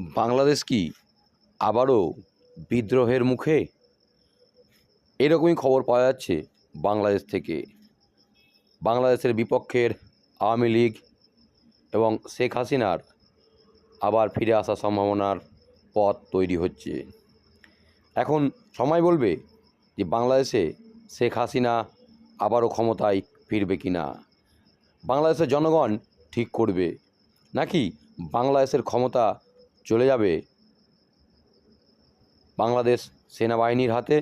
বাংলাদেশ কি আবারও বিদ্রোহের মুখে? এরকমই খবর পাওয়া যাচ্ছে বাংলাদেশ থেকে। বাংলাদেশের বিপক্ষের আওয়ামী লীগ এবং শেখ হাসিনার আবার ফিরে আসার সম্ভাবনার পথ তৈরি হচ্ছে। এখন সময় বলবে যে বাংলাদেশে শেখ হাসিনা আবারও ক্ষমতায় ফিরবে কি না। বাংলাদেশের জনগণ ঠিক করবে। নাকি বাংলাদেশের ক্ষমতা চলে যাবে বাংলাদেশ সেনাবাহিনীর হাতে?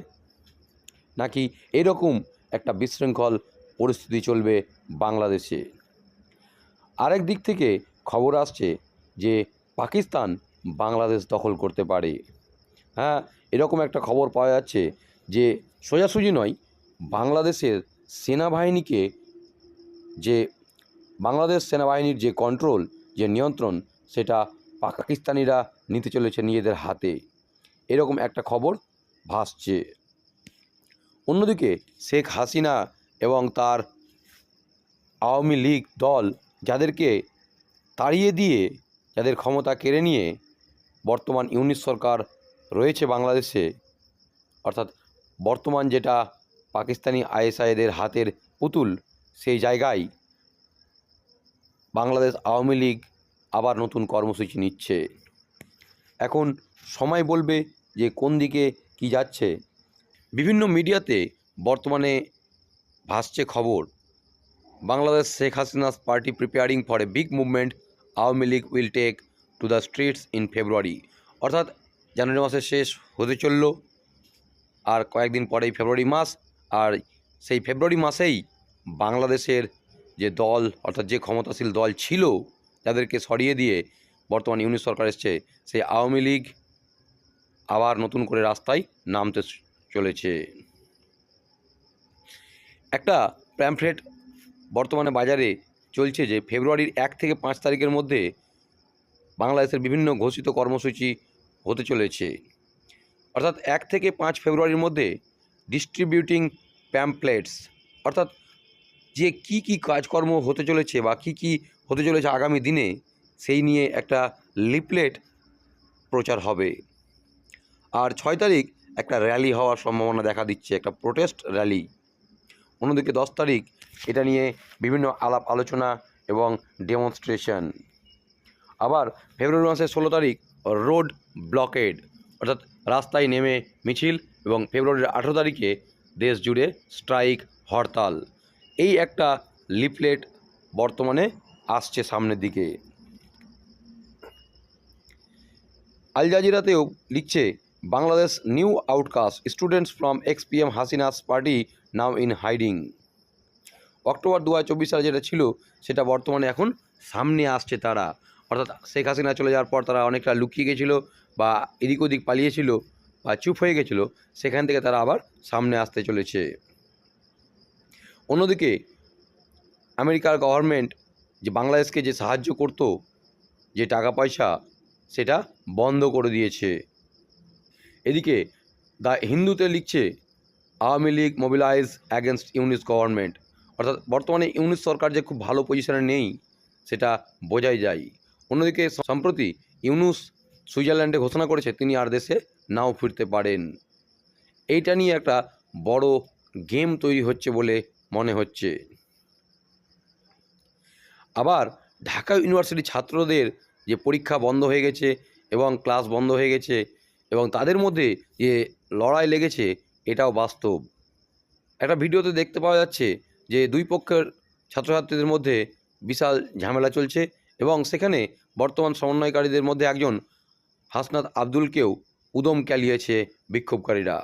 নাকি এরকম একটা বিশৃঙ্খল পরিস্থিতি চলবে বাংলাদেশে? আরেক দিক থেকে খবর আসছে যে পাকিস্তান বাংলাদেশ দখল করতে পারে। হ্যাঁ এরকম একটা খবর পাওয়া যাচ্ছে যে সোজাসুজি নয়, বাংলাদেশের সেনাবাহিনীকে যে, বাংলাদেশ সেনাবাহিনীর যে কন্ট্রোল যে নিয়ন্ত্রণ, সেটা পাকিস্তানিরা নিতে চলেছে নিজেদের হাতে। এরকম একটা খবর ভাসছে। অন্যদিকে শেখ হাসিনা এবং তার আওয়ামী লীগ দল যাদেরকে তাড়িয়ে দিয়ে, যাদের ক্ষমতা কেড়ে নিয়ে বর্তমান ইউনিট সরকার রয়েছে বাংলাদেশে, অর্থাৎ বর্তমান যেটা পাকিস্তানি আইএসআইদের হাতের পুতুল, সেই জায়গায় বাংলাদেশ আওয়ামী লীগ আবার নতুন কর্মসূচি নিচ্ছে। এখন সময় বলবে যে কোন দিকে কি যাচ্ছে। বিভিন্ন মিডিয়াতে বর্তমানে ভাসছে খবর। Bangladesh Sheikh Hasina's party preparing for a big movement Awami League will take to the streets in February অর্থাৎ জানুয়ারি মাসের শেষ হতে চলল। আর কয়েকদিন পরেই ফেব্রুয়ারি মাস, আর সেই ফেব্রুয়ারি মাসেই বাংলাদেশের যে দল, অর্থাৎ যে ক্ষমতাশীল দল ছিল যাদেরকে সরিয়ে দিয়ে বর্তমান ইউনিট সরকার এসছে, সেই আওয়ামী লীগ আবার নতুন করে রাস্তায় নামতে চলেছে। একটা প্যামফ্লেট বর্তমানে বাজারে চলছে যে, ফেব্রুয়ারির এক থেকে পাঁচ তারিখের মধ্যে বাংলাদেশের বিভিন্ন ঘোষিত কর্মসূচি হতে চলেছে। অর্থাৎ এক থেকে পাঁচ ফেব্রুয়ারির মধ্যে ডিস্ট্রিবিউটিং প্যাম্পলেটস অর্থাৎ যে কি কি কাজকর্ম হতে চলেছে বা কি কি হতে চলেছে আগামী দিনে, সেই নিয়ে একটা লিপলেট প্রচার হবে। আর ছয় তারিখ একটা র্যালি হওয়ার সম্ভাবনা দেখা দিচ্ছে, একটা প্রোটেস্ট র্যালি। অন্যদিকে দশ তারিখ, এটা নিয়ে বিভিন্ন আলাপ আলোচনা এবং ডেমনস্ট্রেশন। আবার ফেব্রুয়ারি মাসের ষোলো তারিখ, রোড ব্লকেড, অর্থাৎ রাস্তায় নেমে মিছিল এবং ফেব্রুয়ারির আঠেরো তারিখে দেশ জুড়ে স্ট্রাইক হরতাল। এই একটা লিফলেট বর্তমানে আসছে সামনের দিকে। আল জাজিরাতেও লিখছে, Bangladesh new outcast, students from ex P M Hasina's party now in hiding. October দু হাজার চব্বিশ সালে যেটা ছিল, সেটা বর্তমানে এখন সামনে আসছে তারা। অর্থাৎ শেখ হাসিনা চলে যাওয়ার পর তারা অনেকটা লুকিয়ে গেছিল বা এদিক ওদিক পালিয়েছিল বা চুপ হয়ে গেছিল, সেখান থেকে তারা আবার সামনে আসতে চলেছে। অন্যদিকে আমেরিকার গভর্নমেন্ট যে বাংলাদেশকে যে সাহায্য করত, যে টাকা পয়সা, সেটা বন্ধ করে দিয়েছে। এদিকে দ্য হিন্দুতে লিখছে, Awami League mobilise against Yunus government অর্থাৎ বর্তমানে ইউনিস সরকার যে খুব ভালো পজিশনে নেই, সেটা বোঝাই যায়। অন্যদিকে সম্প্রতি ইউনুস সুইজারল্যান্ডে ঘোষণা করেছে, তিনি আর দেশে নাও ফিরতে পারেন। এইটা নিয়ে একটা বড় গেম তৈরি হচ্ছে বলে মনে হচ্ছে। আবার ঢাকা ইউনিভার্সিটির ছাত্রদের যে পরীক্ষা বন্ধ হয়ে গেছে এবং ক্লাস বন্ধ হয়ে গেছে এবং তাদের মধ্যে যে লড়াই লেগেছে এটাও বাস্তব। একটা ভিডিওতে দেখতে পাওয়া যাচ্ছে যে দুই পক্ষের ছাত্রছাত্রীদের মধ্যে বিশাল ঝামেলা চলছে এবং সেখানে বর্তমান সমন্বয়কারীদের মধ্যে একজন হাসনাত আব্দুলকেও উদম ক্যালিয়েছে বিক্ষোভকারীরা।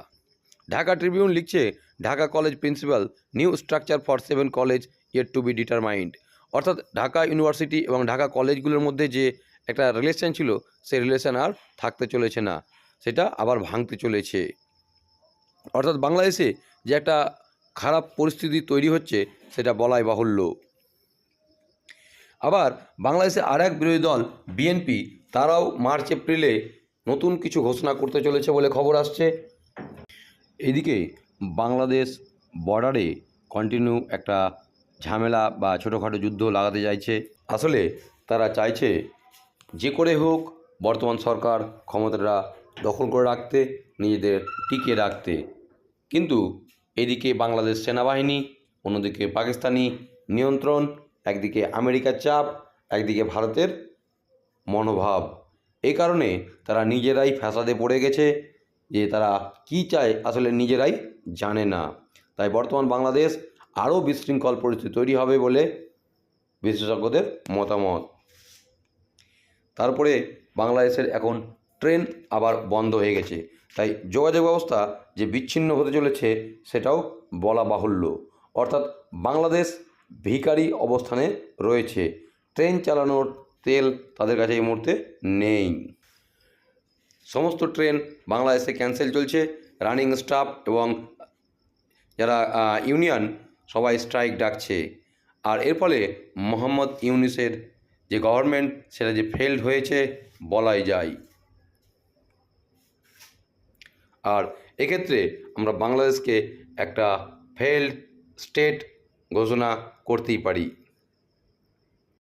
ঢাকা ট্রিবিউন লিখছে, Dhaka College principal, new structure for seven college yet to be determined. অর্থাৎ ঢাকা ইউনিভার্সিটি এবং ঢাকা কলেজগুলোর মধ্যে যে একটা রিলেশন ছিল, সেই রিলেশন আর থাকতে চলেছে না। সেটা আবার ভাঙতে চলেছে। অর্থাৎ বাংলাদেশে যে একটা খারাপ পরিস্থিতি তৈরি হচ্ছে, সেটা বলাই বাহুল্য। আবার বাংলাদেশে আর এক বিরোধী দল বিএনপি তারাও মার্চ, এপ্রিলে নতুন কিছু ঘোষণা করতে চলেছে বলে খবর আসছে। এদিকে বাংলাদেশ বর্ডারে কন্টিনিউ একটা ঝামেলা বা ছোটোখাটো যুদ্ধ লাগাতে চাইছে আসলে তারা চাইছে যে করে হোক, বর্তমান সরকার ক্ষমতাটা দখল করে রাখতে, নিজেদের টিকিয়ে রাখতে। কিন্তু এদিকে বাংলাদেশ সেনাবাহিনী, অন্যদিকে পাকিস্তানি নিয়ন্ত্রণ, একদিকে আমেরিকার চাপ, একদিকে ভারতের মনোভাব। এই কারণে তারা নিজেরাই ফ্যাসাদে পড়ে গেছে যে তারা কি চায় আসলে নিজেরাই জানে না। তাই বর্তমান বাংলাদেশ আরও বিশৃঙ্খল পরিস্থিতি তৈরি হবে বলে বিশেষজ্ঞদের মতামত। তারপরে বাংলাদেশের এখন ট্রেন আবার বন্ধ হয়ে গেছে। তাই যোগাযোগ ব্যবস্থা যে বিচ্ছিন্ন হতে চলেছে সেটাও বলা বাহুল্য। অর্থাৎ বাংলাদেশ ভিখারি অবস্থানে রয়েছে। ট্রেন চালানোর তেল তাদের কাছে এই মুহূর্তে নেই। সমস্ত ট্রেন বাংলাদেশে ক্যান্সেল চলছে। রানিং স্টাফ এবং যারা ইউনিয়ন সবাই স্ট্রাইক ডাকছে। আর এর ফলে মোহাম্মদ ইউনিসের যে গভর্নমেন্ট সেটা যে ফেল্ড হয়েছে, বলাই যায়। আর এক্ষেত্রে আমরা বাংলাদেশকে একটা ফেল্ড স্টেট ঘোষণা করতেই পারি।